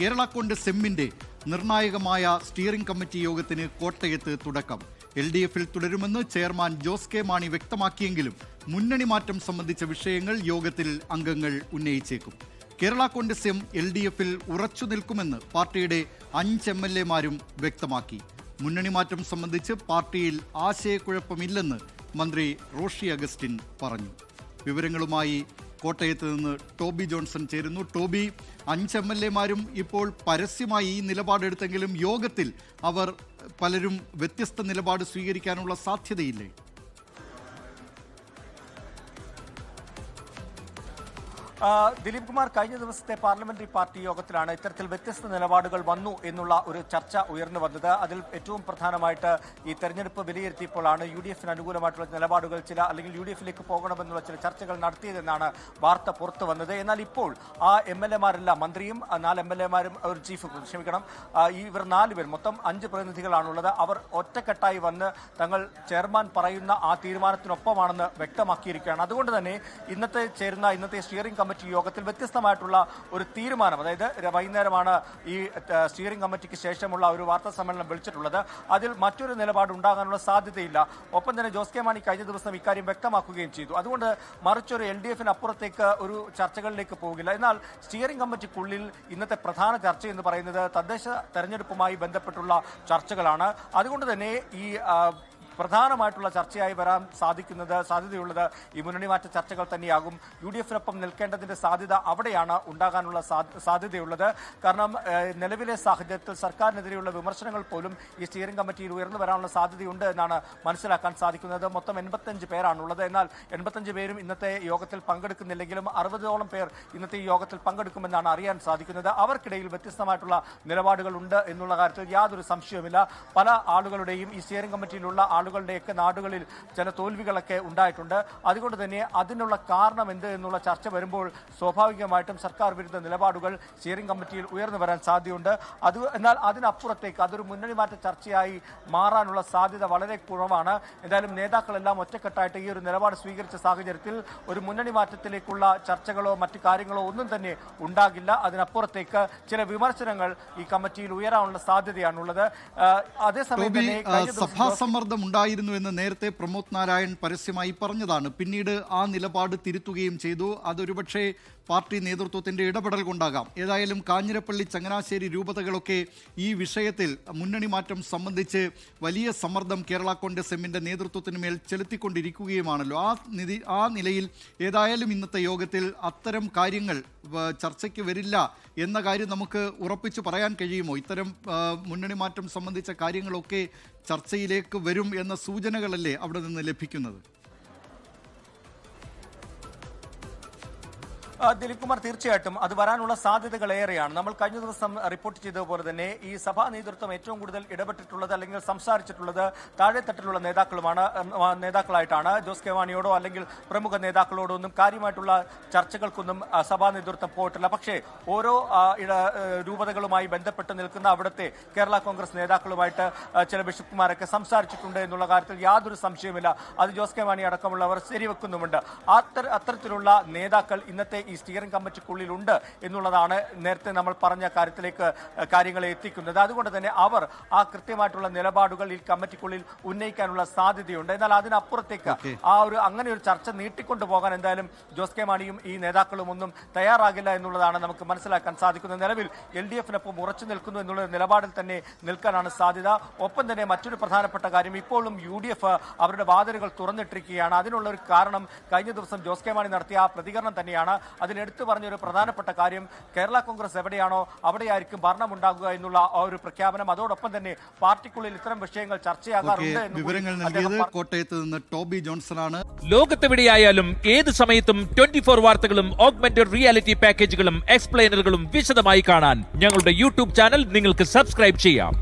കേരള കോൺഗ്രസ് എമ്മിന്റെ നിർണായകമായ steering committee യോഗത്തിന് കോട്ടയത്ത് തുടക്കം. എൽ ഡി എഫിൽ തുടരുമെന്ന് ചെയർമാൻ ജോസ് കെ മാണി വ്യക്തമാക്കിയെങ്കിലും മുന്നണി മാറ്റം സംബന്ധിച്ച വിഷയങ്ങൾ യോഗത്തിൽ അംഗങ്ങൾ ഉന്നയിച്ചേക്കും. Kerala Congress M L D എഫിൽ ഉറച്ചു നിൽക്കുമെന്ന് പാർട്ടിയുടെ അഞ്ച് എം എൽ എമാരും വ്യക്തമാക്കി. മുന്നണി മാറ്റം സംബന്ധിച്ച് പാർട്ടിയിൽ ആശയക്കുഴപ്പമില്ലെന്ന് മന്ത്രി റോഷി അഗസ്റ്റിൻ പറഞ്ഞു. വിവരങ്ങളുമായി കോട്ടയത്ത് നിന്ന് ടോബി ജോൺസൺ ചേരുന്നു. ടോബി അഞ്ച് എം എൽ എമാരും ഇപ്പോൾ പരസ്യമായി ഈ നിലപാടെടുത്തെങ്കിലും യോഗത്തിൽ അവർ പലരും വ്യത്യസ്ത നിലപാട് സ്വീകരിക്കാനുള്ള സാധ്യതയില്ലേ? ദിലീപ് കുമാർ കഴിഞ്ഞ ദിവസത്തെ പാർലമെന്ററി പാർട്ടി യോഗത്തിലാണ് ഇത്തരത്തിൽ വ്യത്യസ്ത നിലപാടുകൾ വന്നു എന്നുള്ള ഒരു ചർച്ച ഉയർന്നു വന്നത്. അതിൽ ഏറ്റവും പ്രധാനമായിട്ട് ഈ തെരഞ്ഞെടുപ്പ് വിലയിരുത്തിയപ്പോഴാണ് യു ഡി എഫിന് അനുകൂലമായിട്ടുള്ള നിലപാടുകൾ ചില അല്ലെങ്കിൽ യു ഡി എഫിലേക്ക് പോകണമെന്നുള്ള ചില ചർച്ചകൾ നടത്തിയതെന്നാണ് വാർത്ത പുറത്തു വന്നത്. എന്നാൽ ഇപ്പോൾ ആ എം എൽ എമാരെല്ലാം മന്ത്രിയും നാല് എം എൽ എമാരും ഒരു ചീഫ് ക്ഷമിക്കണം ഇവർ നാല് പേർ മൊത്തം അഞ്ച് പ്രതിനിധികളാണുള്ളത്. അവർ ഒറ്റക്കെട്ടായി വന്ന് തങ്ങൾ ചെയർമാൻ പറയുന്ന ആ തീരുമാനത്തിനൊപ്പമാണെന്ന് വ്യക്തമാക്കിയിരിക്കുകയാണ്. അതുകൊണ്ട് തന്നെ ഇന്നത്തെ ചേരുന്ന ഇന്നത്തെ സ്റ്റിയറിംഗ് കമ്മിറ്റി യോഗത്തിൽ വ്യത്യസ്തമായിട്ടുള്ള ഒരു തീരുമാനം അതായത് വൈകുന്നേരമാണ് ഈ സ്റ്റിയറിംഗ് കമ്മിറ്റിക്ക് ശേഷമുള്ള ഒരു വാർത്താ സമ്മേളനം വിളിച്ചിട്ടുള്ളത്. അതിൽ മറ്റൊരു നിലപാട് ഉണ്ടാകാനുള്ള സാധ്യതയില്ല. ഒപ്പം തന്നെ ജോസ് കെ മാണി കഴിഞ്ഞ ദിവസം ഇക്കാര്യം വ്യക്തമാക്കുകയും ചെയ്തു. അതുകൊണ്ട് മറിച്ചൊരു എൽ ഡി എഫിന് അപ്പുറത്തേക്ക് ഒരു ചർച്ചകളിലേക്ക് പോകില്ല. എന്നാൽ സ്റ്റിയറിംഗ് കമ്മിറ്റിക്കുള്ളിൽ ഇന്നത്തെ പ്രധാന ചർച്ച എന്ന് പറയുന്നത് തദ്ദേശ തെരഞ്ഞെടുപ്പുമായി ബന്ധപ്പെട്ടുള്ള ചർച്ചകളാണ്. അതുകൊണ്ട് തന്നെ ഈ പ്രധാനമായിട്ടുള്ള ചർച്ചയായി വരാൻ സാധിക്കുന്നത് സാധ്യതയുള്ളത് ഈ മുന്നണി മാറ്റ ചർച്ചകൾ തന്നെയാകും. യു ഡി എഫിനൊപ്പം നിൽക്കേണ്ടതിന്റെ സാധ്യത അവിടെയാണ് ഉണ്ടാകാനുള്ള സാധ്യ- സാധ്യതയുള്ളത്. കാരണം നിലവിലെ സാഹചര്യത്തിൽ സർക്കാരിനെതിരെയുള്ള വിമർശനങ്ങൾ പോലും ഈ സ്റ്റിയറിംഗ് കമ്മിറ്റിയിൽ ഉയർന്നു വരാനുള്ള സാധ്യതയുണ്ട് എന്നാണ് മനസ്സിലാക്കാൻ സാധിക്കുന്നത്. മൊത്തം എൺപത്തഞ്ച് പേരാണുള്ളത്. എന്നാൽ എൺപത്തഞ്ച് പേരും ഇന്നത്തെ യോഗത്തിൽ പങ്കെടുക്കുന്നില്ലെങ്കിലും അറുപതോളം പേർ ഇന്നത്തെ ഈ യോഗത്തിൽ പങ്കെടുക്കുമെന്നാണ് അറിയാൻ സാധിക്കുന്നത്. അവർക്കിടയിൽ വ്യത്യസ്തമായിട്ടുള്ള നിലപാടുകൾ ഉണ്ട് എന്നുള്ള കാര്യത്തിൽ യാതൊരു സംശയവുമില്ല. പല ആളുകളുടെയും ഈ സ്റ്റിയറിംഗ് കമ്മിറ്റിയിലുള്ള ആളുകളുടെയൊക്കെ നാടുകളിൽ ചില തോൽവികളൊക്കെ ഉണ്ടായിട്ടുണ്ട്. അതുകൊണ്ട് തന്നെ അതിനുള്ള കാരണം എന്ത് എന്നുള്ള ചർച്ച വരുമ്പോൾ സ്വാഭാവികമായിട്ടും സർക്കാർ വിരുദ്ധ നിലപാടുകൾ സ്റ്റിയറിംഗ് കമ്മിറ്റിയിൽ ഉയർന്നു വരാൻ സാധ്യതയുണ്ട്. അത് എന്നാൽ അതിനപ്പുറത്തേക്ക് അതൊരു മുന്നണി മാറ്റ ചർച്ചയായി മാറാനുള്ള സാധ്യത വളരെ കുറവാണ്. എന്തായാലും നേതാക്കളെല്ലാം ഒറ്റക്കെട്ടായിട്ട് ഈ ഒരു നിലപാട് സ്വീകരിച്ച സാഹചര്യത്തിൽ ഒരു മുന്നണി മാറ്റത്തിലേക്കുള്ള ചർച്ചകളോ മറ്റു കാര്യങ്ങളോ ഒന്നും തന്നെ ഉണ്ടാകില്ല. അതിനപ്പുറത്തേക്ക് ചില വിമർശനങ്ങൾ ഈ കമ്മിറ്റിയിൽ ഉയരാനുള്ള സാധ്യതയാണുള്ളത്. അതേസമയം തന്നെ ആ, ഉണ്ടായിരുന്നു എന്ന് നേരത്തെ പ്രമോദ് നാരായൺ പരസ്യമായി പറഞ്ഞതാണ്. പിന്നീട് ആ നിലപാട് തിരുത്തുകയും ചെയ്തു. അതൊരുപക്ഷെ പാർട്ടി നേതൃത്വത്തിന്റെ ഇടപെടൽ കൊണ്ടാകാം. ഏതായാലും കാഞ്ഞിരപ്പള്ളി ചങ്ങനാശ്ശേരി രൂപതകളൊക്കെ ഈ വിഷയത്തിൽ മുന്നണി മാറ്റം സംബന്ധിച്ച് വലിയ സമ്മർദ്ദം കേരള കോൺഗ്രസ് എമ്മിന്റെ നേതൃത്വത്തിന് മേൽ ചെലുത്തിക്കൊണ്ടിരിക്കുകയുമാണല്ലോ. ആ നിധി ആ നിലയിൽ ഏതായാലും ഇന്നത്തെ യോഗത്തിൽ അത്തരം കാര്യങ്ങൾ ചർച്ചയ്ക്ക് വരില്ല എന്ന കാര്യം നമുക്ക് ഉറപ്പിച്ച് പറയാൻ കഴിയുമോ? ഇത്തരം മുന്നണി മാറ്റം സംബന്ധിച്ച കാര്യങ്ങളൊക്കെ ചർച്ചയിലേക്ക് വരും സൂചനകളല്ലേ അവിടെ നിന്ന് ലഭിക്കുന്നത്? ദിലീപ് കുമാർ തീർച്ചയായിട്ടും അത് വരാനുള്ള സാധ്യതകൾ ഏറെയാണ്. നമ്മൾ കഴിഞ്ഞ ദിവസം റിപ്പോർട്ട് ചെയ്തതുപോലെ തന്നെ ഈ സഭാ നേതൃത്വം ഏറ്റവും കൂടുതൽ ഇടപെട്ടിട്ടുള്ളത് അല്ലെങ്കിൽ സംസാരിച്ചിട്ടുള്ളത് താഴെത്തട്ടിലുള്ള നേതാക്കളുമാണ് നേതാക്കളായിട്ടാണ്. ജോസ് കെ മാണിയോടോ അല്ലെങ്കിൽ പ്രമുഖ നേതാക്കളോടോ ഒന്നും കാര്യമായിട്ടുള്ള ചർച്ചകൾക്കൊന്നും സഭാ നേതൃത്വം പോയിട്ടില്ല. പക്ഷേ ഓരോ രൂപതകളുമായി ബന്ധപ്പെട്ട് നിൽക്കുന്ന അവിടുത്തെ കേരള കോൺഗ്രസ് നേതാക്കളുമായിട്ട് ചില ബിഷപ്പുമാരൊക്കെ സംസാരിച്ചിട്ടുണ്ട് എന്നുള്ള കാര്യത്തിൽ യാതൊരു സംശയവുമില്ല. അത് ജോസ് കെ മാണി അടക്കമുള്ളവർ ശരിവെക്കുന്നുമുണ്ട്. അത്തരത്തിലുള്ള നേതാക്കൾ ഇന്നത്തെ ഈ സ്റ്റിയറിംഗ് കമ്മിറ്റിക്കുള്ളിലുണ്ട് എന്നുള്ളതാണ് നേരത്തെ നമ്മൾ പറഞ്ഞ കാര്യത്തിലേക്ക് കാര്യങ്ങളെ എത്തിക്കുന്നത്. അതുകൊണ്ട് തന്നെ അവർ ആ കൃത്യമായിട്ടുള്ള നിലപാടുകൾ ഈ കമ്മിറ്റിക്കുള്ളിൽ ഉന്നയിക്കാനുള്ള സാധ്യതയുണ്ട്. എന്നാൽ അതിനപ്പുറത്തേക്ക് ആ ഒരു അങ്ങനെ ഒരു ചർച്ച നീട്ടിക്കൊണ്ടു പോകാൻ എന്തായാലും ജോസ് കെ മാണിയും ഈ നേതാക്കളും ഒന്നും തയ്യാറാകില്ല എന്നുള്ളതാണ് നമുക്ക് മനസ്സിലാക്കാൻ സാധിക്കുന്നത്. നിലവിൽ എൽ ഡി എഫിനൊപ്പം ഉറച്ചു നിൽക്കുന്നു എന്നുള്ള നിലപാടിൽ തന്നെ നിൽക്കാനാണ് സാധ്യത. ഒപ്പം തന്നെ മറ്റൊരു പ്രധാനപ്പെട്ട കാര്യം ഇപ്പോഴും യു ഡി എഫ് അവരുടെ വാതിലുകൾ തുറന്നിട്ടിരിക്കുകയാണ്. അതിനുള്ള ഒരു കാരണം കഴിഞ്ഞ ദിവസം ജോസ് കെ മാണി നടത്തിയ ആ പ്രതികരണം തന്നെയാണ്. അതിലെടുത്തു പറഞ്ഞൊരു പ്രധാനപ്പെട്ട കാര്യം കേരള കോൺഗ്രസ് എവിടെയാണോ അവിടെയായിരിക്കും ഭരണമുണ്ടാകുക എന്നുള്ള ആ ഒരു പ്രഖ്യാപനം. അതോടൊപ്പം തന്നെ പാർട്ടിക്കുള്ളിൽ ഇത്തരം വിഷയങ്ങൾ ചർച്ചയാകാറുണ്ട് എന്ന് വിവരങ്ങൾ നൽകിയത് കോട്ടയത്ത് നിന്ന് ടോബി ജോൺസൺ ആണ് ലോകത്തെവിടെയായാലും ഏത് സമയത്തും ട്വന്റി ഫോർ വാർത്തകളും ഓഗ്മെന്റഡ് റിയാലിറ്റി പാക്കേജുകളും എക്സ്പ്ലെയിനറുകളും വിശദമായി കാണാൻ ഞങ്ങളുടെ യൂട്യൂബ് ചാനൽ നിങ്ങൾക്ക് സബ്സ്ക്രൈബ് ചെയ്യാം.